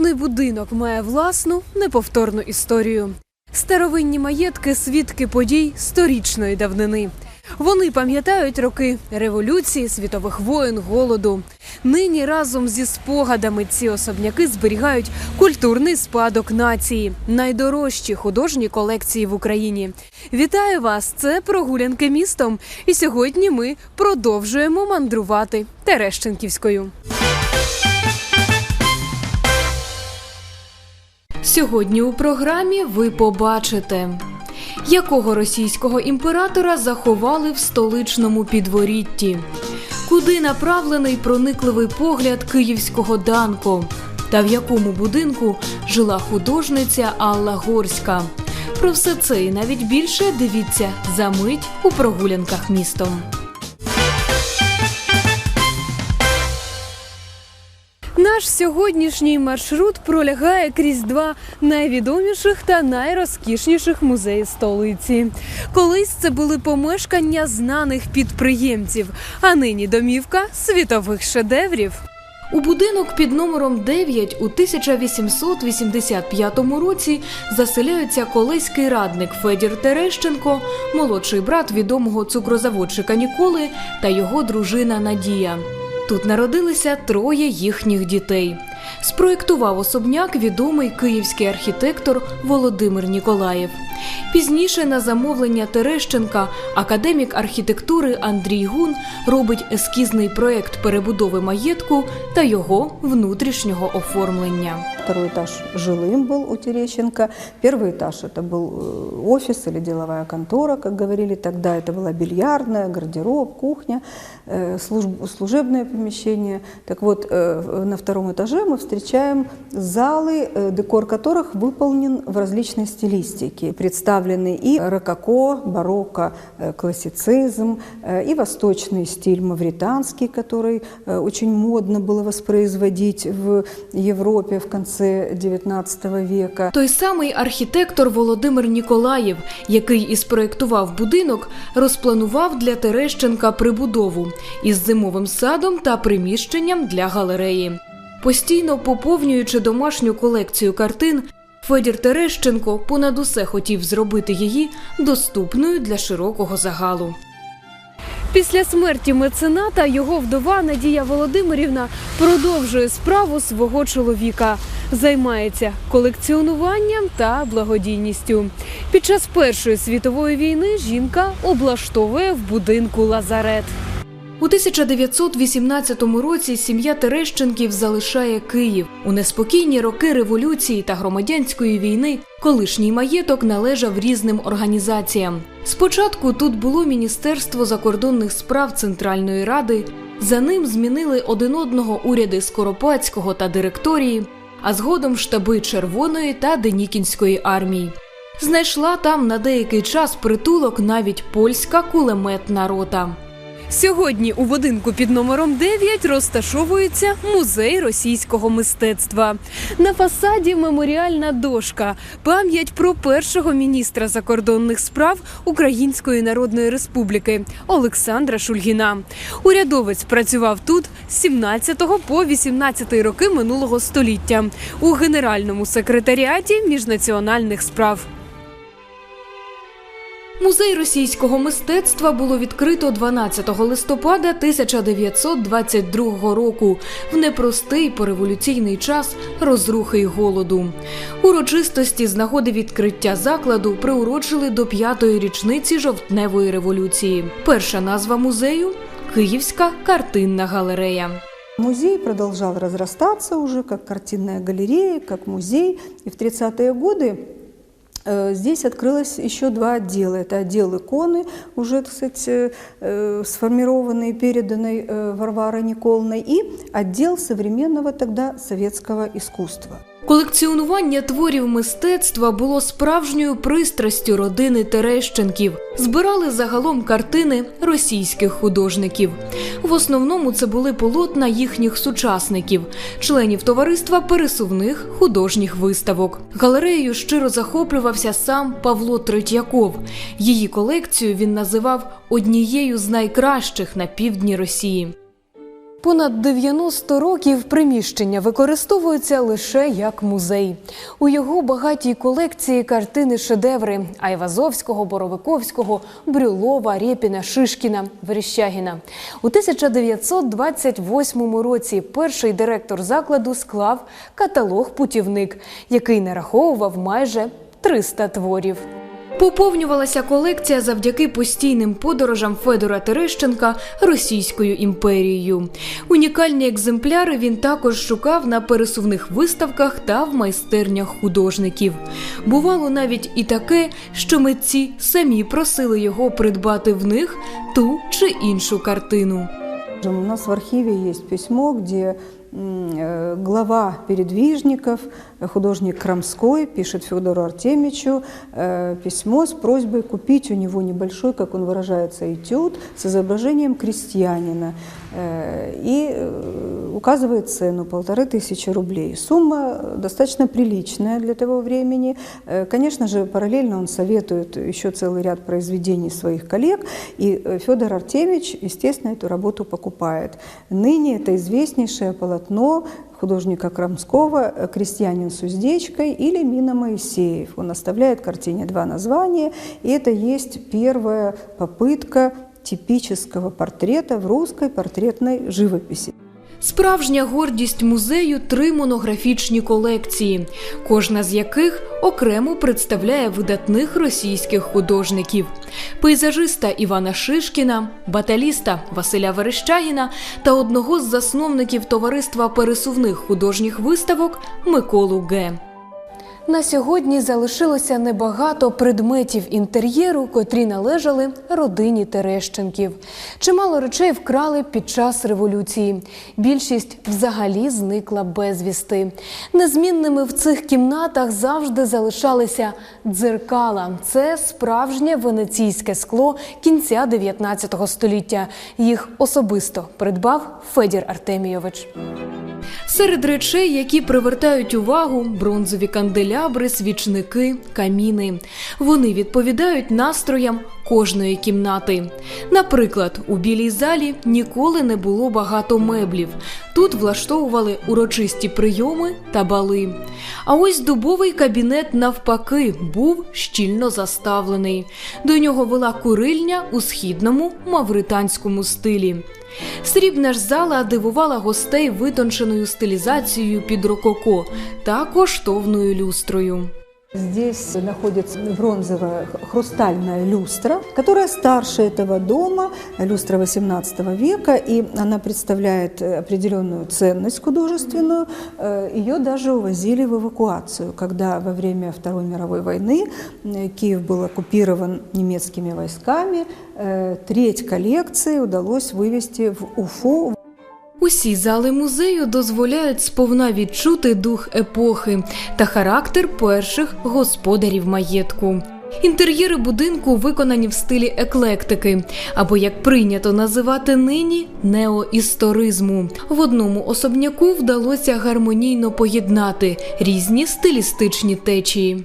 Кожний будинок має власну неповторну історію. Старовинні маєтки свідки подій сторічної давнини. Вони пам'ятають роки революції, світових воєн, голоду. Нині разом зі спогадами ці особняки зберігають культурний спадок нації, найдорожчі художні колекції в Україні. Вітаю вас! Це прогулянки містом. І сьогодні ми продовжуємо мандрувати Терещенківською. Сьогодні у програмі ви побачите, якого російського імператора заховали в столичному підворітті, куди направлений проникливий погляд київського Данко, та в якому будинку жила художниця Алла Горська. Про все це і навіть більше дивіться за мить у прогулянках містом. Наш сьогоднішній маршрут пролягає крізь два найвідоміших та найрозкішніших музеї столиці. Колись це були помешкання знаних підприємців, а нині домівка світових шедеврів. У будинок під номером 9 у 1885 році заселяються колеський радник Федір Терещенко, молодший брат відомого цукрозаводчика Ніколи та його дружина Надія. Тут народилися троє їхніх дітей. Спроєктував особняк відомий київський архітектор Володимир Ніколаєв. Пізніше на замовлення Терещенка академік архітектури Андрій Гун робить ескізний проект перебудови маєтку та його внутрішнього оформлення. Второй этаж жилым был у Терещенко. Первый этаж это был э, офис или деловая контора, как говорили тогда. Это была бильярдная, гардероб, кухня, э, служб- служебное помещение. Так вот, э, на втором этаже мы встречаем залы, декор которых выполнен в различной стилистике. Представлены и рококо, барокко, классицизм, и восточный стиль мавританский, который очень модно было воспроизводить в Европе в конце XIX века. Той самий архітектор Володимир Ніколаєв, який і спроєктував будинок, розпланував для Терещенка прибудову із зимовим садом та приміщенням для галереї. Постійно поповнюючи домашню колекцію картин, Федір Терещенко понад усе хотів зробити її доступною для широкого загалу. Після смерті мецената його вдова Надія Володимирівна продовжує справу свого чоловіка. Займається колекціонуванням та благодійністю. Під час Першої світової війни жінка облаштовує в будинку лазарет. У 1918 році сім'я Терещенків залишає Київ. У неспокійні роки революції та громадянської війни колишній маєток належав різним організаціям. Спочатку тут було Міністерство закордонних справ Центральної Ради. За ним змінили один одного уряди Скоропадського та директорії, а згодом штаби Червоної та Денікінської армії. Знайшла там на деякий час притулок навіть польська кулеметна рота. Сьогодні у будинку під номером 9 розташовується музей російського мистецтва. На фасаді меморіальна дошка, пам'ять про першого міністра закордонних справ Української Народної Республіки Олександра Шульгіна. Урядовець працював тут з 17 по 18 роки минулого століття у генеральному секретаріаті міжнаціональних справ. Музей російського мистецтва було відкрито 12 листопада 1922 року в непростий пореволюційний час розрухи й голоду. Урочистості з нагоди відкриття закладу приурочили до п'ятої річниці жовтневої революції. Перша назва музею Київська картинна галерея. Музей продолжал разрастаться уже как картинная галерея, как музей. И в 30-е годы здесь открылось еще два отдела. Это отдел иконы, уже, так сказать, э, э, сформированный, переданный э, Варварой Николной, и отдел современного тогда советского искусства. Колекціонування творів мистецтва було справжньою пристрастю родини Терещенків. Збирали загалом картини російських художників. В основному це були полотна їхніх сучасників, членів товариства пересувних художніх виставок. Галереєю щиро захоплювався сам Павло Третьяков. Її колекцію він називав однією з найкращих на півдні Росії. Понад 90 років приміщення використовуються лише як музей. У його багатій колекції картини шедеври Айвазовського, Боровиковського, Брюлова, Рєпіна, Шишкіна, Верещагіна. У 1928 році перший директор закладу склав каталог путівник, який нараховував майже 300 творів. Поповнювалася колекція завдяки постійним подорожам Федора Терещенка Російською імперією. Унікальні екземпляри він також шукав на пересувних виставках та в майстернях художників. Бувало навіть і таке, що митці самі просили його придбати в них ту чи іншу картину. У нас в архиве есть письмо, где глава передвижников, э, художник Крамской, пишет Федору Артемичу э, письмо с просьбой купить у него небольшой, как он выражается, этюд с изображением крестьянина э, и э, указывает цену полторы тысячи рублей. Сумма достаточно приличная для того времени. Э, Конечно же, параллельно он советует еще целый ряд произведений своих коллег, и э, Федор Артемич, естественно, эту работу покупает. Ныне это известнейшее полотно художника Крамского э, «Крестьянин с уздечкой» или «Мина Моисеев». Он оставляет картине два названия, и это есть первая попытка типического портрета в русской портретной живописи. Справжня гордість музею три монографічні колекції, кожна з яких окремо представляє видатних російських художників: пейзажиста Івана Шишкіна, баталіста Василя Верещагіна та одного з засновників товариства пересувних художніх виставок Миколу Г. На сьогодні залишилося небагато предметів інтер'єру, котрі належали родині Терещенків. Чимало речей вкрали під час революції. Більшість взагалі зникла безвісти. Незмінними в цих кімнатах завжди залишалися дзеркала. Це справжнє венеційське скло кінця 19 століття. Їх особисто придбав Федір Артемійович. Серед речей, які привертають увагу, бронзові канделябри, свічники, каміни. Вони відповідають настроям кожної кімнати. Наприклад, у білій залі ніколи не було багато меблів. Тут влаштовували урочисті прийоми та бали. А ось дубовий кабінет, навпаки, був щільно заставлений. До нього вела курильня у східному мавританському стилі. Срібна ж зала дивувала гостей витонченою стилізацією під рококо та коштовною люстрою. Здесь находится бронзовая хрустальная люстра, которая старше этого дома, люстра XVIII века, и она представляет э, определенную ценность художественную. Э, Ее даже увозили в эвакуацию, когда во время Второй мировой войны э, Киев был оккупирован немецкими войсками. э, Треть коллекции удалось вывести в Уфу, Усі зали музею дозволяють сповна відчути дух епохи та характер перших господарів маєтку. Інтер'єри будинку виконані в стилі еклектики, або як прийнято називати нині неоісторизму. В одному особняку вдалося гармонійно поєднати різні стилістичні течії.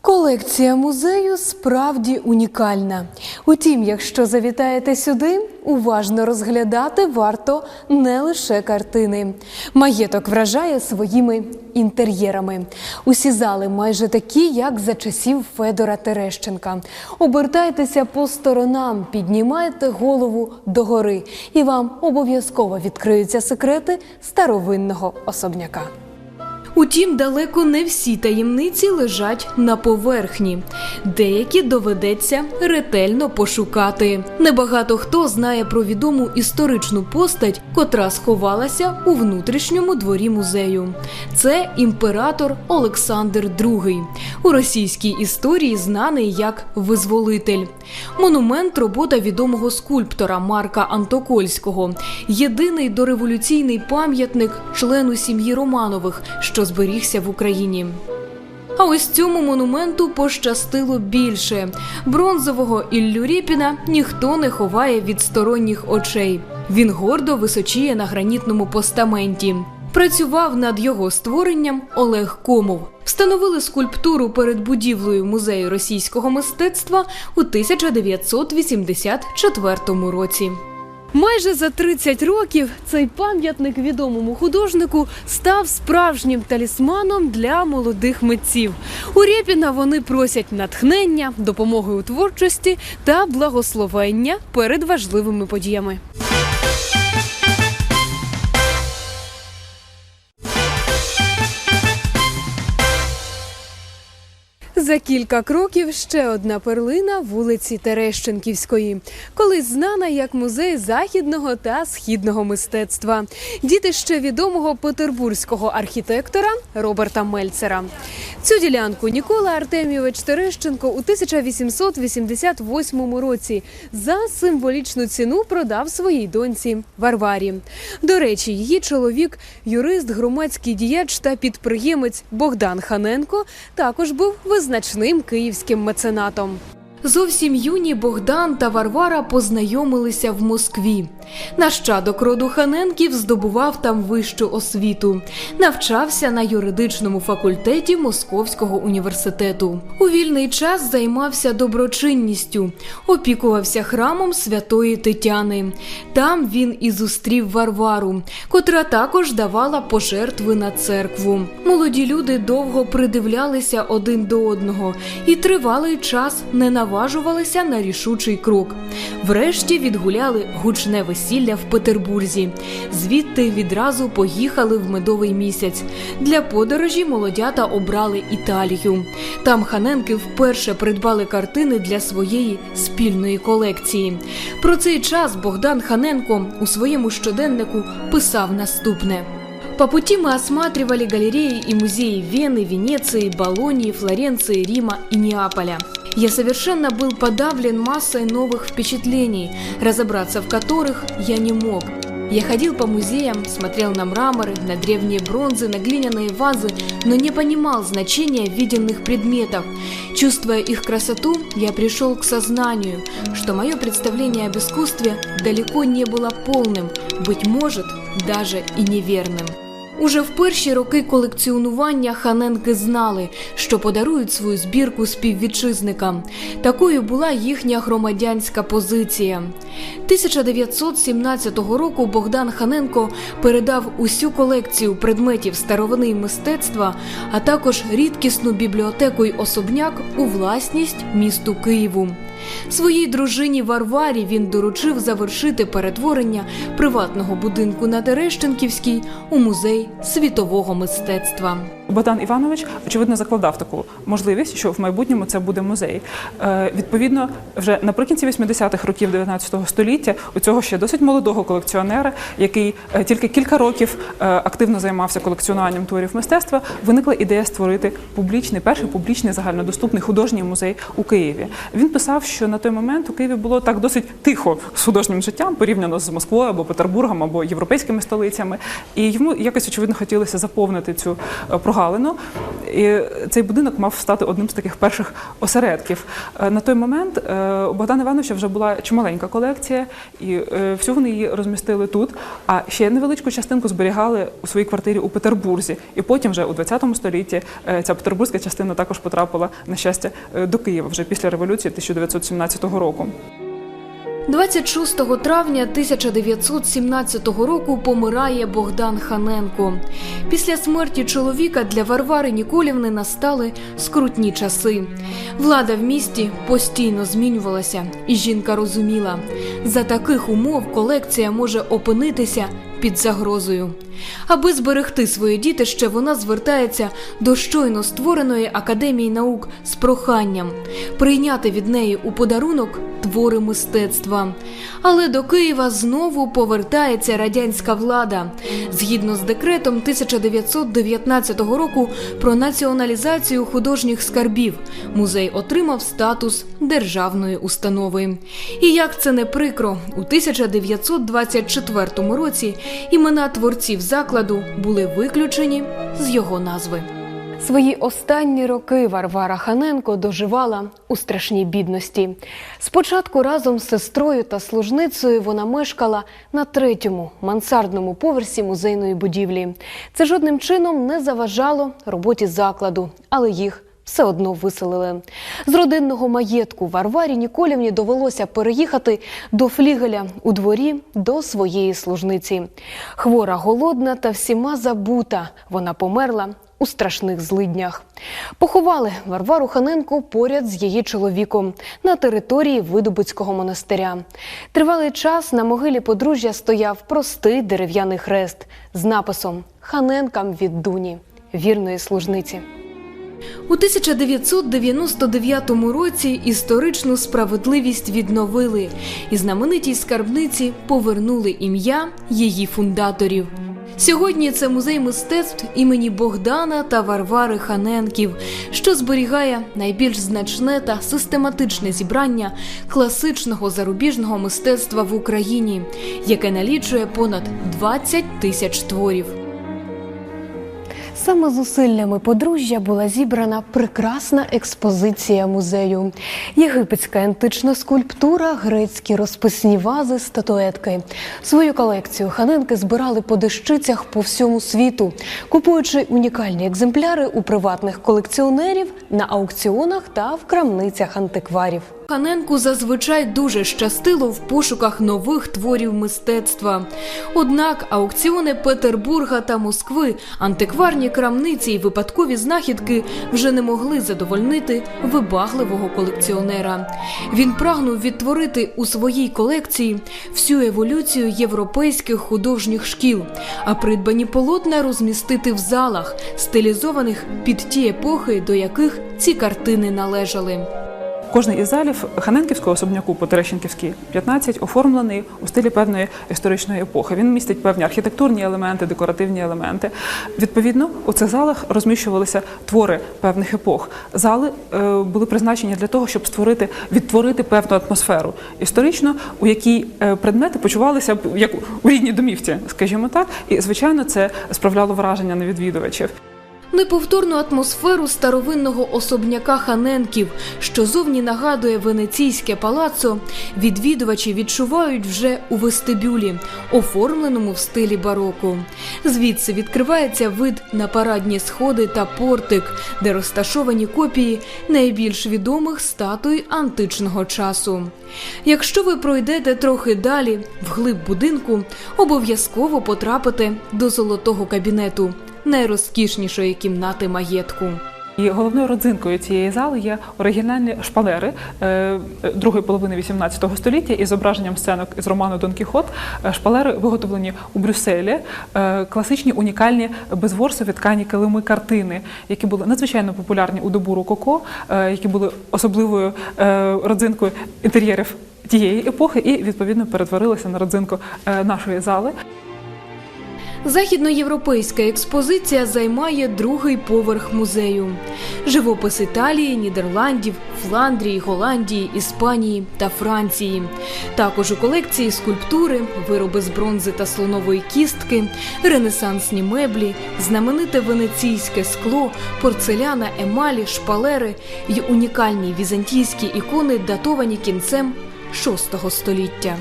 Колекція музею справді унікальна. Утім, якщо завітаєте сюди, уважно розглядати варто не лише картини. Маєток вражає своїми інтер'єрами. Усі зали майже такі, як за часів Федора Терещенка. Обертайтеся по сторонам, піднімайте голову догори, і вам обов'язково відкриються секрети старовинного особняка. Утім, далеко не всі таємниці лежать на поверхні. Деякі доведеться ретельно пошукати. Небагато хто знає про відому історичну постать, котра сховалася у внутрішньому дворі музею. Це імператор Олександр II, у російській історії знаний як визволитель. Монумент робота відомого скульптора Марка Антокольського, єдиний дореволюційний пам'ятник члену сім'ї Романових, що зберігся в Україні. А ось цьому монументу пощастило більше. Бронзового Іллю Рєпіна ніхто не ховає від сторонніх очей. Він гордо височіє на гранітному постаменті. Працював над його створенням Олег Комов. Встановили скульптуру перед будівлею музею російського мистецтва у 1984 році. Майже за 30 років цей пам'ятник відомому художнику став справжнім талісманом для молодих митців. У Рєпіна вони просять натхнення, допомоги у творчості та благословення перед важливими подіями. За кілька кроків ще одна перлина вулиці Терещенківської, колись знана як музей західного та східного мистецтва, дітище відомого петербурзького архітектора Роберта Мельцера. Цю ділянку Нікола Артемійович Терещенко у 1888 році за символічну ціну продав своїй доньці Варварі. До речі, її чоловік, юрист, громадський діяч та підприємець Богдан Ханенко, також був визначним київським меценатом. Зовсім юні Богдан та Варвара познайомилися в Москві. Нащадок роду Ханенків здобував там вищу освіту, навчався на юридичному факультеті Московського університету. У вільний час займався доброчинністю, опікувався храмом святої Тетяни. Там він і зустрів Варвару, котра також давала пожертви на церкву. Молоді люди довго придивлялися один до одного і тривалий час не наважувалися на рішучий крок. Врешті відгуляли гучне весілля в Петербурзі. Звідти відразу поїхали в медовий місяць. Для подорожі молодята обрали Італію. Там Ханенки вперше придбали картини для своєї спільної колекції. Про цей час Богдан Ханенко у своєму щоденнику писав наступне. По пути мы осматривали галереи и музеи Вены, Венеции, Болонии, Флоренции, Рима и Неаполя. Я совершенно был подавлен массой новых впечатлений, разобраться в которых я не мог. Я ходил по музеям, смотрел на мраморы, на древние бронзы, на глиняные вазы, но не понимал значения виденных предметов. Чувствуя их красоту, я пришел к сознанию, что мое представление об искусстве далеко не было полным, быть может, даже и неверным. Уже в перші роки колекціонування Ханенки знали, що подарують свою збірку співвітчизникам. Такою була їхня громадянська позиція. 1917 року Богдан Ханенко передав усю колекцію предметів старовини й мистецтва, а також рідкісну бібліотеку й особняк у власність місту Києву. Своїй дружині Варварі він доручив завершити перетворення приватного будинку на Терещенківській у музей світового мистецтва. Богдан Іванович очевидно закладав таку можливість, що в майбутньому це буде музей. Е, відповідно, вже наприкінці 80-х років 19 століття у цього ще досить молодого колекціонера, який е, тільки кілька років е, активно займався колекціонуванням творів мистецтва, виникла ідея створити публічний, перший публічний загальнодоступний художній музей у Києві. Він писав, що на той момент у Києві було так досить тихо з художнім життям порівняно з Москвою або Петербургом або європейськими столицями. І йому якось очевидно хотілося заповнити цю е, прогалину. І цей будинок мав стати одним з таких перших осередків. Е, На той момент е, у Богдана Івановича вже була чималенька колекція, і всю вони її розмістили тут. А ще невеличку частинку зберігали у своїй квартирі у Петербурзі. І потім, вже у 20 столітті, ця петербурзька частина також потрапила на щастя до Києва вже після революції 1917 року. 26 травня 1917 року помирає Богдан Ханенко. Після смерті чоловіка для Варвари Ніколівни настали скрутні часи. Влада в місті постійно змінювалася, і жінка розуміла, за таких умов колекція може опинитися під загрозою. Аби зберегти своє дітище, вона звертається до щойно створеної академії наук з проханням прийняти від неї у подарунок твори мистецтва. Але до Києва знову повертається радянська влада. Згідно з декретом 1919 року про націоналізацію художніх скарбів, музей отримав статус державної установи. І як це не прикро, у 1924 році імена творців закладу були виключені з його назви. Свої останні роки Варвара Ханенко доживала у страшній бідності. Спочатку разом з сестрою та служницею вона мешкала на третьому мансардному поверсі музейної будівлі. Це жодним чином не заважало роботі закладу, але їх все одно виселили. З родинного маєтку Варварі Ніколівні довелося переїхати до флігеля у дворі до своєї служниці. Хвора, голодна та всіма забута. Вона померла у страшних злиднях. Поховали Варвару Ханенко поряд з її чоловіком на території Видобицького монастиря. Тривалий час на могилі подружжя стояв простий дерев'яний хрест з написом Ханенкам від Дуні, вірної служниці. У 1999 році історичну справедливість відновили і знаменитій скарбниці повернули ім'я її фундаторів. Сьогодні це музей мистецтв імені Богдана та Варвари Ханенків, що зберігає найбільш значне та систематичне зібрання класичного зарубіжного мистецтва в Україні, яке налічує понад 20 тисяч творів. Саме зусиллями подружжя була зібрана прекрасна експозиція музею. Єгипетська антична скульптура, грецькі розписні вази, статуетки. Свою колекцію ханенки збирали по дещицях по всьому світу, купуючи унікальні екземпляри у приватних колекціонерів на аукціонах та в крамницях антикварів. Ханенку зазвичай дуже щастило в пошуках нових творів мистецтва. Однак аукціони Петербурга та Москви, антикварні крамниці і випадкові знахідки вже не могли задовольнити вибагливого колекціонера. Він прагнув відтворити у своїй колекції всю еволюцію європейських художніх шкіл, а придбані полотна розмістити в залах, стилізованих під ті епохи, до яких ці картини належали. Кожний із залів Ханенківського особняку по Терещенківській 15 оформлений у стилі певної історичної епохи. Він містить певні архітектурні елементи, декоративні елементи. Відповідно, у цих залах розміщувалися твори певних епох. Зали е, були призначені для того, щоб створити відтворити певну атмосферу історично, у якій е, предмети почувалися як у рідній домівці, скажімо так, і звичайно, це справляло враження на відвідувачів. Неповторну атмосферу старовинного особняка Ханенків, що зовні нагадує венеційське палацо, відвідувачі відчувають вже у вестибюлі, оформленому в стилі бароко. Звідси відкривається вид на парадні сходи та портик, де розташовані копії найбільш відомих статуй античного часу. Якщо ви пройдете трохи далі, вглиб будинку, обов'язково потрапите до золотого кабінету найрозкішнішої кімнати маєтку. І головною родзинкою цієї зали є оригінальні шпалери е, другої половини XVIII століття із зображенням сценок із роману Дон Кіхот. Е, Шпалери виготовлені у Брюсселі, е, класичні унікальні безворсові ткані килими картини, які були надзвичайно популярні у добу Рококо, які були особливою родзинкою інтер'єрів тієї епохи, і відповідно перетворилися на родзинку нашої зали. Західноєвропейська експозиція займає другий поверх музею. Живопис Італії, Нідерландів, Фландрії, Голландії, Іспанії та Франції. Також у колекції скульптури, вироби з бронзи та слонової кістки, ренесансні меблі, знамените венеційське скло, порцеляна, емалі, шпалери й унікальні візантійські ікони, датовані кінцем VI століття.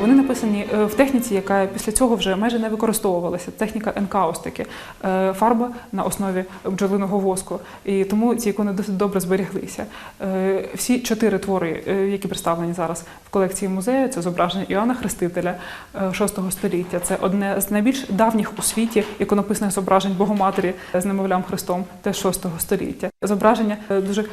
Вони написані е, в техніці, яка після цього вже майже не використовувалася. Техніка енкаустики, Е, фарба на основі бджолиного воску. І тому ці ікони досить добре зберіглися. Е, Всі чотири твори, які представлені зараз в колекції музею, це зображення Іоанна Хрестителя VI століття. Це одне з найбільш давніх у світі іконописних зображень Богоматері з немовлям Христом, теж VI століття. Зображення дуже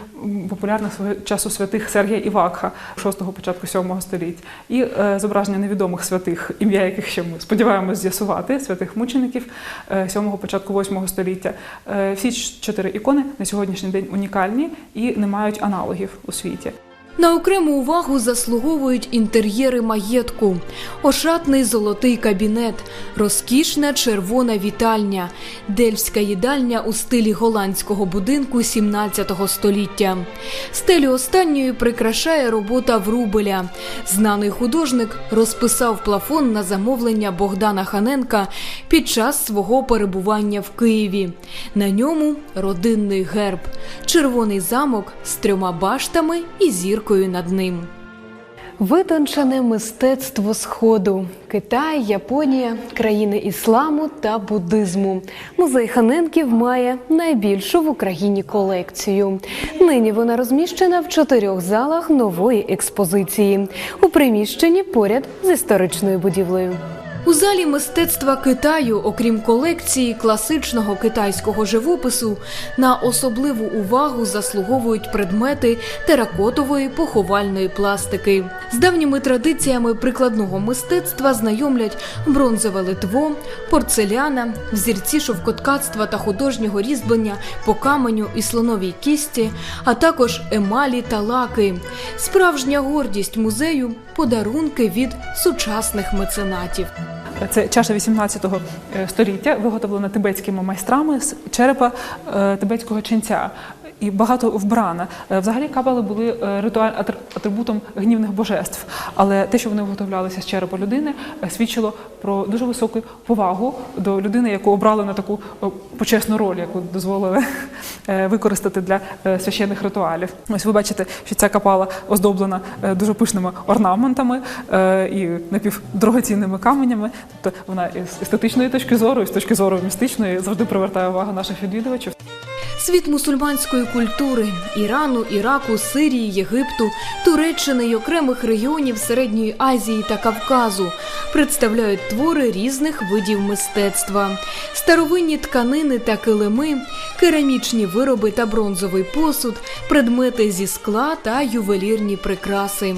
популярних свого часу святих Сергія і Вакха 6-го, початку 7 століття. І е, зображення невідомих святих, ім'я яких ще ми сподіваємось з'ясувати, святих мучеників 7-го, початку 8 століття. Е, Всі чотири ікони на сьогоднішній день унікальні і не мають аналогів у світі. На окрему увагу заслуговують інтер'єри маєтку, ошатний золотий кабінет, розкішна червона вітальня, дельфська їдальня у стилі голландського будинку 17 століття. Стелю останньої прикрашає робота Врубеля. Знаний художник розписав плафон на замовлення Богдана Ханенка під час свого перебування в Києві. На ньому родинний герб, червоний замок з трьома баштами і зіркою над ним. Витончене мистецтво Сходу, Китай, Японія, країни ісламу та буддизму. Музей Ханенків має найбільшу в Україні колекцію. Нині вона розміщена в чотирьох залах нової експозиції у приміщенні поряд з історичною будівлею. У залі мистецтва Китаю, окрім колекції класичного китайського живопису, на особливу увагу заслуговують предмети теракотової поховальної пластики. З давніми традиціями прикладного мистецтва знайомлять бронзове литво, порцеляна, взірці шовкоткацтва та художнього різьблення по каменю і слоновій кісті, а також емалі та лаки. Справжня гордість музею подарунки від сучасних меценатів. Це чаша 18 століття, виготовлена тибетськими майстрами з черепа е, тибетського ченця. І багато вбрана. Е, Взагалі кабали були е, ритуаль атрибутом гнівних божеств, але те, що вони виготовлялися з черепа людини, е, свідчило про дуже високу повагу до людини, яку обрали на таку почесну роль, яку дозволили використати для священних ритуалів. Ось ви бачите, що ця капала оздоблена дуже пишними орнаментами і напівдорогоцінними каменями. Тобто вона з естетичної точки зору, і з точки зору містичної завжди привертає увагу наших відвідувачів. Світ мусульманської культури Ірану, Іраку, Сирії, Єгипту, Туреччини й окремих регіонів Середньої Азії та Кавказу представляють твори різних видів мистецтва, старовинні тканини та килими, керамічні вироби та бронзовий посуд, предмети зі скла та ювелірні прикраси.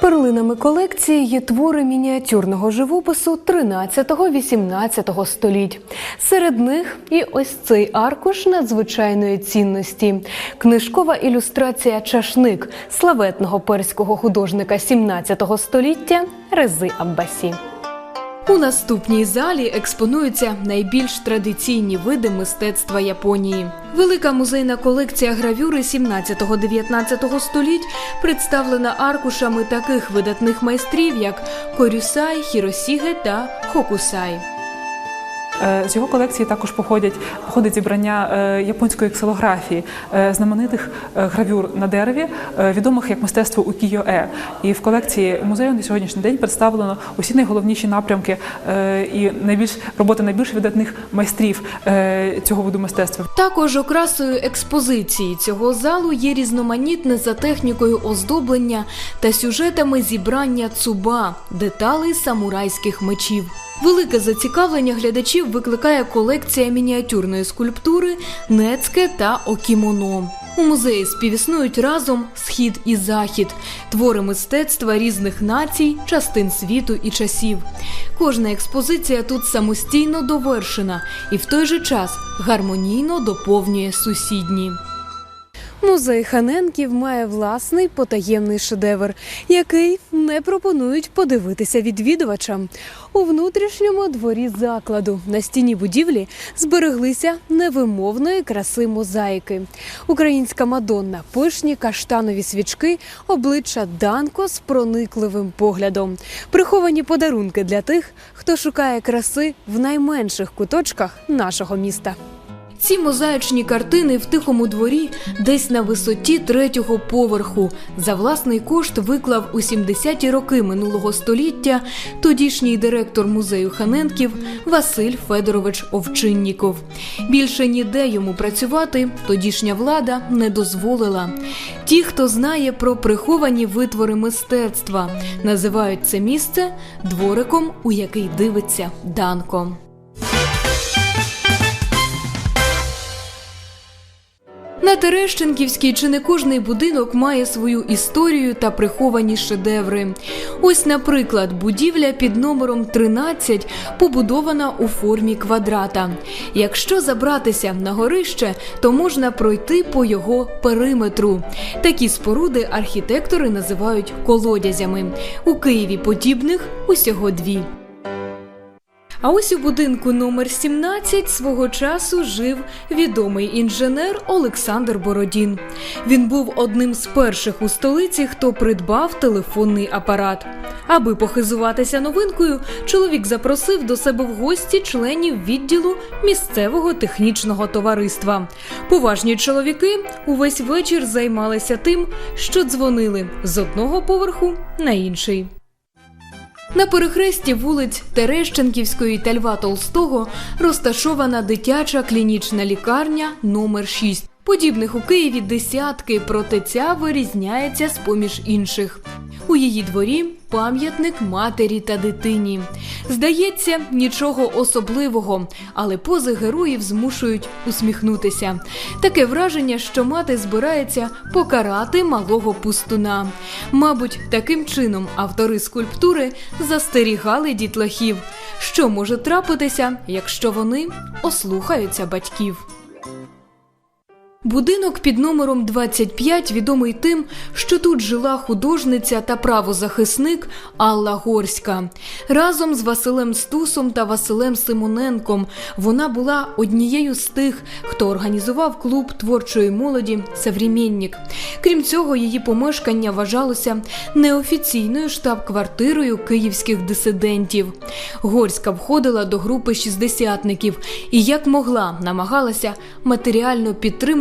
Перлинами колекції є твори мініатюрного живопису 13-18 століть. Серед них і ось цей аркуш надзвичайної цінності. Книжкова ілюстрація Чашник славетного перського художника 17 століття Рези Аббасі. У наступній залі експонуються найбільш традиційні види мистецтва Японії. Велика музейна колекція гравюри 17-19 століть представлена аркушами таких видатних майстрів, як Корюсай, Хіросіге та Хокусай. Е, З його колекції також походять походить зібрання е, японської ксилографії, е, знаменитих гравюр на дереві, відомих як мистецтво укіё-е. І в колекції музею на сьогоднішній день представлено усі найголовніші напрямки і найбільш роботи найбільш видатних майстрів цього виду мистецтва. Також окрасою експозиції цього залу є різноманітне за технікою оздоблення та сюжетами зібрання цуба, деталей самурайських мечів. Велике зацікавлення глядачів викликає колекція мініатюрної скульптури Нецьке та Окімоно. У музеї співіснують разом схід і захід, твори мистецтва різних націй, частин світу і часів. Кожна експозиція тут самостійно довершена і в той же час гармонійно доповнює сусідні. Музей Ханенків має власний потаємний шедевр, який не пропонують подивитися відвідувачам. У внутрішньому дворі закладу на стіні будівлі збереглися невимовної краси мозаїки. Українська Мадонна, пишні каштанові свічки, обличчя Данко з проникливим поглядом, приховані подарунки для тих, хто шукає краси в найменших куточках нашого міста. Ці мозаїчні картини в тихому дворі десь на висоті третього поверху за власний кошт виклав у 70-ті роки минулого століття тодішній директор музею Ханенків Василь Федорович Овчинніков. Більше ніде йому працювати тодішня влада не дозволила. Ті, хто знає про приховані витвори мистецтва, називають це місце двориком, у який дивиться Данко. На Терещенківській чи не кожний будинок має свою історію та приховані шедеври. Ось, наприклад, будівля під номером 13 побудована у формі квадрата. Якщо забратися на горище, то можна пройти по його периметру. Такі споруди архітектори називають колодязями. У Києві подібних усього дві. А ось у будинку номер 17 свого часу жив відомий інженер Олександр Бородін. Він був одним з перших у столиці, хто придбав телефонний апарат. Аби похизуватися новинкою, чоловік запросив до себе в гості членів відділу місцевого технічного товариства. Поважні чоловіки увесь вечір займалися тим, що дзвонили з одного поверху на інший. На перехресті вулиць Терещенківської та Льва Толстого розташована дитяча клінічна лікарня номер 6. Подібних у Києві десятки, проте ця вирізняється з поміж інших. У її дворі пам'ятник матері та дитині. Здається, нічого особливого, але пози героїв змушують усміхнутися. Таке враження, що мати збирається покарати малого пустуна. Мабуть, таким чином автори скульптури застерігали дітлахів, що може трапитися, якщо вони ослухаються батьків. Будинок під номером 25 відомий тим, що тут жила художниця та правозахисник Алла Горська. Разом з Василем Стусом та Василем Симоненком вона була однією з тих, хто організував клуб творчої молоді Севрімєннік. Крім цього, її помешкання вважалося неофіційною штаб-квартирою київських дисидентів. Горська входила до групи шістдесятників і як могла намагалася матеріально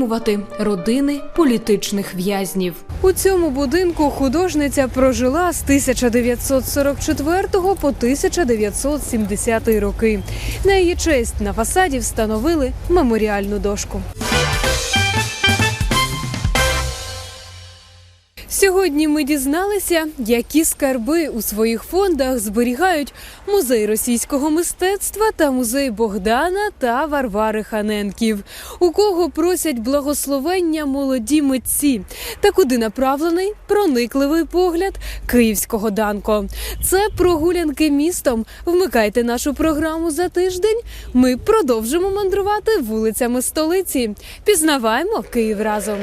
підтримувати родини політичних в'язнів. У цьому будинку художниця прожила з 1944 по 1970 роки. На її честь на фасаді встановили меморіальну дошку. Сьогодні ми дізналися, які скарби у своїх фондах зберігають музей російського мистецтва та музей Богдана та Варвари Ханенків, у кого просять благословення молоді митці, та куди направлений проникливий погляд київського данко. Це прогулянки містом. Вмикайте нашу програму за тиждень. Ми продовжимо мандрувати вулицями столиці. Пізнаваємо Київ разом.